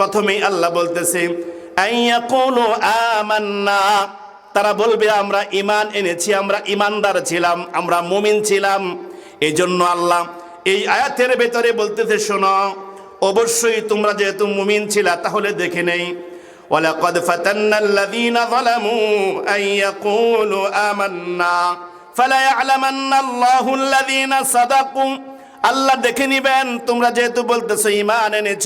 প্রথমেই আল্লাহ বলতেছে আইয়াকুলু আমান্না তারা বলবে আমরা ইমান এনেছি আমরা ইমানদার ছিলাম আমরা মুমিন ছিলাম এই জন্য আল্লাহ এই আয়াতের ভেতরে বলতেছে শোনো অবশ্যই তোমরা যেহেতু মুমিন ছিলা তাহলে দেখে নেই ولقد فتنا الذين ظلموا أن يقولوا آمنا فلا يعلمن الله الذين صدقوا আল্লাহ দেখে নিবেন তোমরা যেহেতু বলতেছো ইমান এনেছ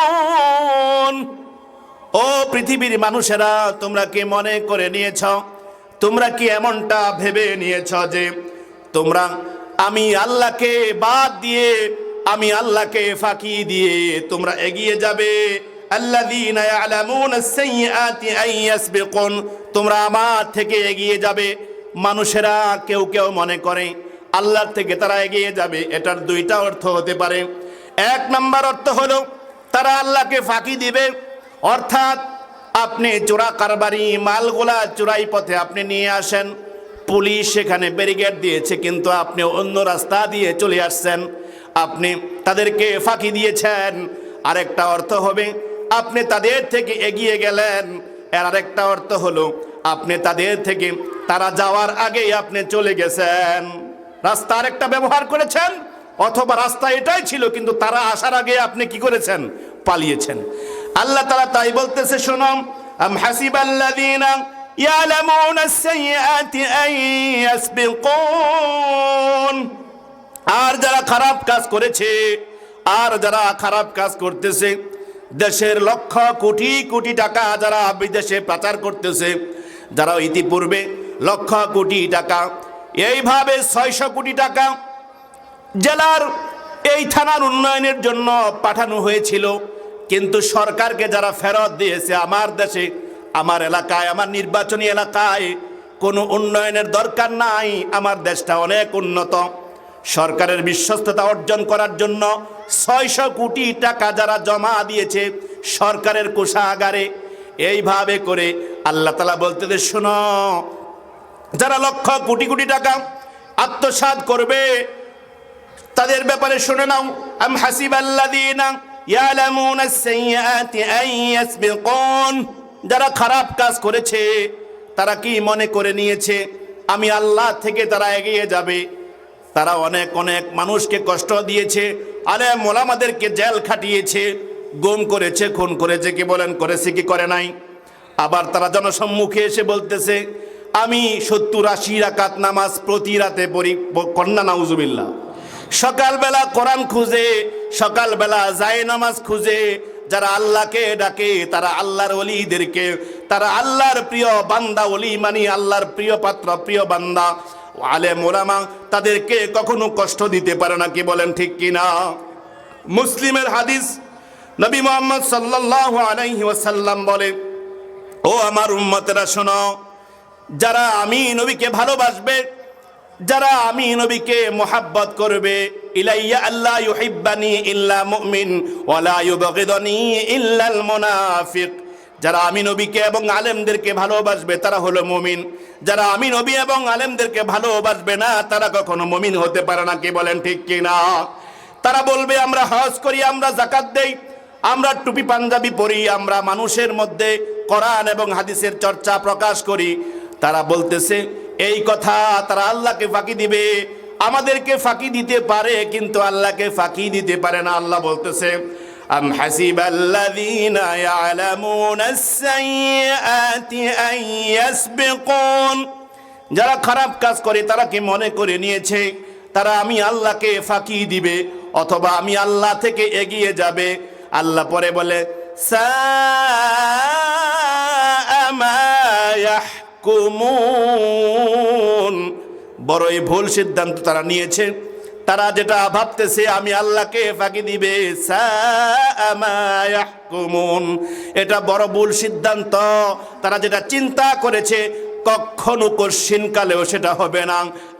পৃথিবীর মানুষেরা তোমরা কি মনে করে নিয়েছ? তোমরা কি এমনটা ভেবে নিয়েছ যে তোমরা আমি আল্লাহকে বাদ দিয়ে, আমি আল্লাহকে ফাঁকি দিয়ে তোমরা এগিয়ে যাবে? তোমরা আমার থেকে এগিয়ে যাবে। মানুষেরা কেউ কেউ মনে করে আল্লাহর থেকে তারা এগিয়ে যাবে, এটার দুইটা অর্থ হতে পারে। এক নাম্বার অর্থ হলো তারা আল্লাহকে ফাঁকি দিবে, অর্থাৎ আপনি চোরা কারবারি মালগুলা চোরাই পথে আপনি নিয়ে আসেন। পুলিশ সেখানে ব্যারিকেড দিয়েছে, কিন্তু আপনি অন্য রাস্তা দিয়ে চলে আসছেন। আপনি তাদেরকে ফাঁকি দিয়েছেন। আরেকটা অর্থ হবে, আপনি তাদের থেকে এগিয়ে গেলেন। এর আরেকটা অর্থ হলো, আপনি তাদের থেকে তারা যাওয়ার আগেই আপনি চলে গেছেন। রাস্তা আরেকটা ব্যবহার করেছেন, অথবা রাস্তা এটাই ছিল, কিন্তু তারা আসার আগে আপনি কি করেছেন? পালিয়েছেন। আল্লাহ তারা তাই বলতেছে শোনম আম হাসিবাল্লাযীনা ইয়ালামুনা আস-সাইয়্যাতি আন ইয়াসবিকুন। আর যারা খারাপ কাজ করেছে, আর যারা খারাপ কাজ করতেছে, দেশের লক্ষ কোটি কোটি টাকা যারা বিদেশে পাচার করতেছে, যারা ইতিপূর্বে লক্ষ কোটি টাকা, এইভাবে ছয়শো কোটি টাকা জেলার এই থানার উন্নয়নের জন্য পাঠানো হয়েছিল। কিন্তু সরকারকে যারা ফেরত দিয়েছে আমার দেশে, আমার এলাকায়, আমার নির্বাচনী এলাকায় কোনো উন্নয়নের দরকার নাই। আমার দেশটা অনেক উন্নত। সরকারের বিশ্বস্ততা অর্জন করার জন্য ছয়শো কোটি টাকা যারা জমা দিয়েছে সরকারের কোষাগারে, এইভাবে করে আল্লাহ তালা বলতে দে শোনো, যারা লক্ষ কোটি কোটি টাকা আত্মসাৎ করবে, তাদের ব্যাপারে শুনে নাও। আম হাসিবাল্লাযীনা ইয়ালামুনা আস-সাইয়্যাতি আন ইয়াসবিকুন। যারা খারাপ কাজ করেছে, তারা কি মনে করে নিয়েছে, আমি আল্লাহ থেকে তারা এগিয়ে যাবে? তারা অনেক অনেক মানুষকে কষ্ট দিয়েছে আলে মোলামাদেরকে জেল খাটিয়েছে, গুম করেছে, খুন করেছে, কি বলেন, করেছে, কি করে নাই? আবার তারা জনসম্মুখে এসে বলতেছে, আমি সত্তর আশি রাকাত নামাজ প্রতি রাতে পড়ি, কন্যা নাউজুবিল্লাহ। সকালবেলা কোরআন খুঁজে সকালবেলা যায় নামাজ খুঁজে, যারা আল্লাহকে ডাকে তারা আল্লাহর অলিদেরকে তারা আল্লাহর প্রিয় বান্দা অলি মানি আল্লাহর প্রিয় পাত্র, প্রিয় বান্দা। আলে মোলামা তাদেরকে কখনো কষ্ট দিতে পারে না, কি বলেন ঠিক কিনা মুসলিমের হাদিস, নবী মোহাম্মদ সাল্লাল্লাহু আলাইহি ওয়াসাল্লাম বলে, ও আমার উম্মতেরা, শোনো, যারা আমি নবীকে ভালোবাসবে, যারা আমি নবীকে মোহাব্বত করবে ইলাইয়া আল্লাহ ইউহিব্বানি ইল্লা মুমিন ওয়ালা ইউবগিদনি ইল্লাল মুনাফিক। যারা আমি নবীকে এবং আলেমদেরকে ভালোবাসবে, তারা হলো মুমিন। যারা আমি নবী এবং আলেমদেরকে ভালোবাসবে না, তারা কখনো মুমিন হতে পারে না, কি বলেন ঠিক কি না তারা বলবে, আমরা হজ করি, আমরা জাকাত দেই, আমরা টুপি পাঞ্জাবি পরি, আমরা মানুষের মধ্যে কোরআন এবং হাদিসের চর্চা প্রকাশ করি। তারা বলতেছে, এই কথা তারা আল্লাহকে ফাঁকি দিবে। আমাদেরকে ফাঁকি দিতে পারে, কিন্তু আল্লাহকে ফাঁকি দিতে পারে না। আল্লাহ বলতেছে, আম হাসিবাল্লাযীনা ইয়ালামুনা আস-সাইয়্যাতি আন ইয়াসবিকুন। যারা খারাপ কাজ করে, তারা কি মনে করে নিয়েছে, তারা আমি আল্লাহকে ফাঁকি দিবে অথবা আমি আল্লাহ থেকে এগিয়ে যাবে? আল্লাহ পরে বলে, সাআ ইয়াহকুমুন বড়ই ভুল সিদ্ধান্ত তারা নিয়েছে। তারা যেটা ভাবতেছে, আমি আল্লাহকে ফাঁকি দিবে। এটা বড় ভুল সিদ্ধান্ত। তারা যেটা চিন্তা করেছে, কখনো কশিন কালেও সেটা হবে না।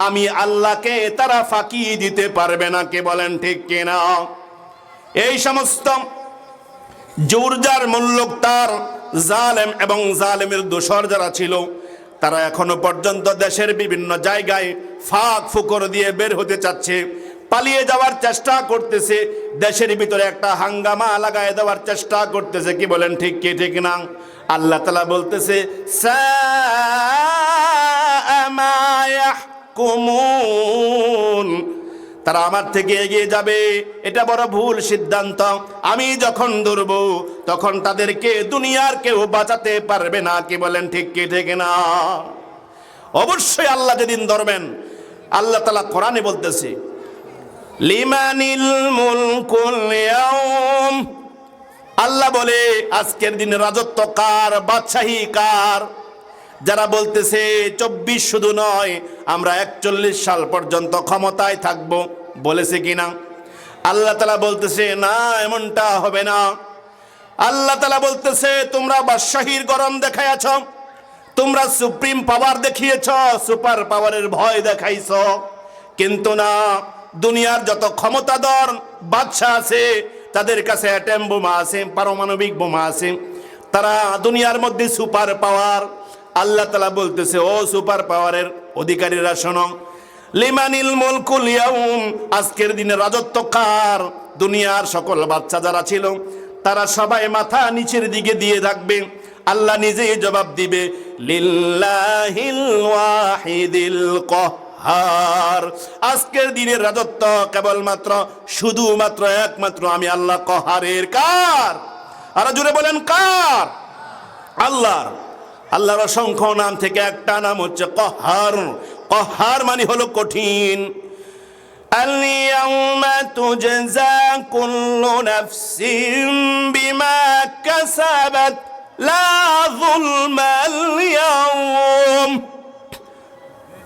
আমি আল্লাহকে তারা ফাঁকি দিতে পারবে না, কে বলেন ঠিক কিনা? এই সমস্ত জোরজার মূল্যক তার জালেম এবং জালেমের দোষর যারা ছিল তারা এখনও পর্যন্ত দেশের বিভিন্ন জায়গায় ফাঁক ফুকর দিয়ে বের হতে চাচ্ছে, পালিয়ে যাওয়ার চেষ্টা করতেছে, দেশের ভিতরে একটা হাঙ্গামা লাগায় দেওয়ার চেষ্টা করতেছে, কি বলেন ঠিক কি, ঠিক না আল্লাহ তালা বলতেছে কুমুন মা ইয়াহকুমুন।" তারা আমার থেকে এগিয়ে যাবে। এটা বড় ভুল সিদ্ধান্ত। আমি যখন ধরব তখন তাদেরকে দুনিয়ার কেউ বাঁচাতে পারবে না। কি বলেন ঠিক কি, ঠিক না? অবশ্যই আল্লাহ যেদিন ধরবেন, আল্লাহ তালা কোরআনে বলতেছে, লিমানিল আল্লাহ বলে, আজকের দিনে রাজত্ব কার, বাদশাহী কার? যারা বলতেছে, চব্বিশ শুধু নয়, আমরা একচল্লিশ সাল পর্যন্ত ক্ষমতায় থাকব, বলেছে কিনা? আল্লাহ তালা বলতেছে, না, এমনটা হবে না। আল্লাহ তালা বলতেছে, তোমরা বাদশাহীর গরম দেখাইয়াছ, তোমরা সুপ্রিম পাওয়ার দেখিয়েছ, সুপার পাওয়ারের ভয় দেখাইছ। কিন্তু না, দুনিয়ার যত ক্ষমতাধর বাদশাহ আছে, তাদের কাছে অ্যাটেম বোমা আছে, পারমাণবিক বোমা আছে, তারা দুনিয়ার মধ্যে সুপার পাওয়ার আল্লাহ তালা বলতেছে, ও সুপার পাওয়ারের অধিকারীরা, শোনো। লিমানিল মুলকুল ইয়াউম, আজকের দিনে রাজত্ব কার? দুনিয়ার সকল বাচ্চা যারা ছিল, তারা সবাই মাথা নিচের দিকে দিয়ে থাকবে। আল্লাহ নিজেই জবাব দিবে, লিল্লাহিল ওয়াহিদিল কহার। আজকের দিনের রাজত্ব কেবলমাত্র, শুধুমাত্র একমাত্র আমি আল্লাহ কহারের কার? আর জুড়ে বলেন, কার? আল্লাহর। আল্লাহর অসংখ্য নাম থেকে একটা নাম হচ্ছে কহার কহার মানে হলো কঠিন اليوم تجزى كل نفس بما كسبت لا ظلم اليوم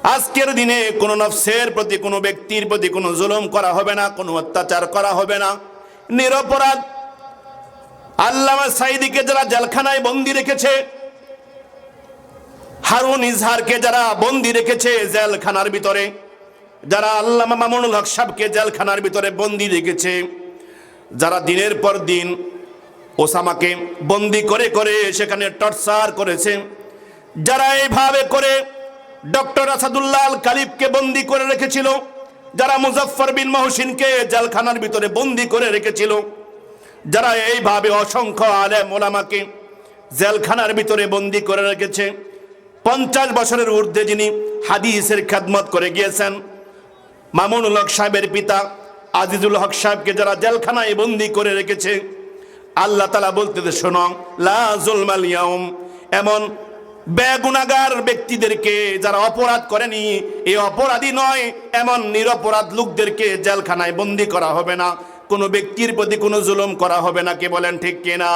আজকের দিনে কোন নফসের প্রতি কোনো ব্যক্তির প্রতি কোনো জুলুম করা হবে না কোনো অত্যাচার করা হবে না নিরপরাধ আল্লামা সাইদিকে যারা জেলখানায় বন্দি রেখেছে হারুন ইজহারকে যারা বন্দি রেখেছে জেলখানার ভিতরে, যারা আল্লামা মামুনুল হক সাহকে জেলখানার ভিতরে বন্দি রেখেছে, যারা দিনের পর দিন ওসামাকে বন্দি করে করে সেখানে টর্চার করেছে, যারা এইভাবে করে ডক্টর আসাদুল্লাহ আল কালিবকে বন্দি করে রেখেছিল, যারা মুজফফর বিন মহসিনকে জেলখানার ভিতরে বন্দি করে রেখেছিল, যারা এইভাবে অসংখ্য আলেম ওলামাকে জেলখানার ভিতরে বন্দি করে রেখেছে পঞ্চাশ বছরের ঊর্ধ্বে যিনি হাদিসের খেদমত করে গিয়েছেন, মামুনুল হক সাহেবের পিতা আজিজুল হক সাহেবকে যারা জেলখানায় বন্দি করে রেখেছে, আল্লাহ তালা বলতে শোনো, লা জুলমাল ইয়াউম। এমন বেগুনাগার ব্যক্তিদেরকে যারা অপরাধ করেনি এই অপরাধী নয়, এমন নিরপরাধ লোকদেরকে জেলখানায় বন্দি করা হবে না। কোনো ব্যক্তির প্রতি কোনো জুলুম করা হবে না, কে বলেন ঠিক কিনা?